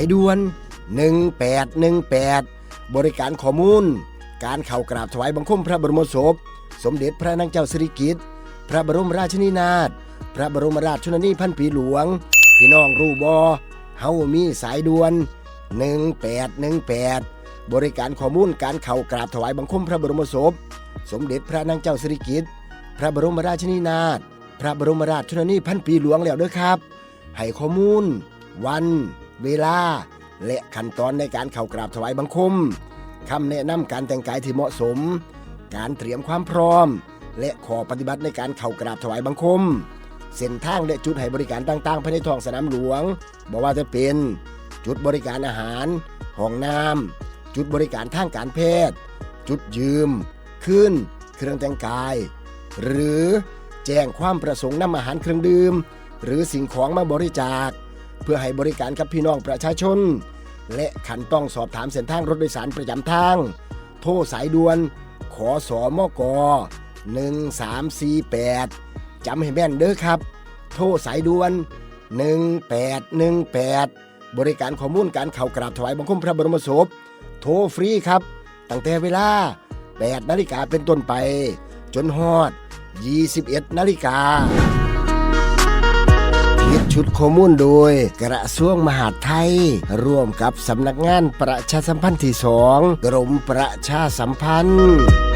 ายด่วน 1818 บริการข้อมูล การเข้ากราบถวายบังคมพระบรมศพ สมเด็จพระนางเจ้าสิริกิติ์พระบรมราชินีนาถพระบรมราชชนนีพันปีหลวง พี่น้องรูบอเฮามีสายด่วน 1818 บริการข้อมูลการเข้ากราบถวายบังคมพระบรมศพ สมเด็จพระนางเจ้าสิริกิติ์พระบรมราชินีนาถพระบรมราชชนนีพันปีหลวงแล้วเด้อครับ ให้ข้อมูล วัน เวลา และขั้นตอนในการเข้ากราบถวายบังคมคำแนะนำการแต่งกายที่เหมาะสม การเตรียมความพร้อม และขอปฏิบัติในการเข้ากราบถวายบังคม เส้นทางและจุดให้บริการต่างๆภายในท้องสนามหลวงบอกว่าจะเป็นจุดบริการอาหาร ห้องน้ำจุดบริการทางการแพทย์ จุดยืม ขึ้น เครื่องแต่งกาย หรือแจ้งความประสงค์นำอาหารเครื่องดื่ม หรือสิ่งของมาบริจาค เพื่อให้บริการกับพี่น้องประชาชน และขันต้องสอบถามเส้นทางรถโดยสารประจำทาง โทรสายด่วน ขอสอมก1348จำให้แม่นเด้อครับ โทรสายด่วน 1818 บริการข้อมูลการเข้ากราบถวายบังคมพระบรมศพ โทรฟรีครับ ตั้งแต่เวลา 8 นาฬิกาเป็นต้นไป จนฮอด 21 นาฬิกา ชุดข้อมูลโดย กระทรวงมหาดไทย ร่วมกับสำนักงานประชาสัมพันธ์ที่สองกรมประชาสัมพันธ์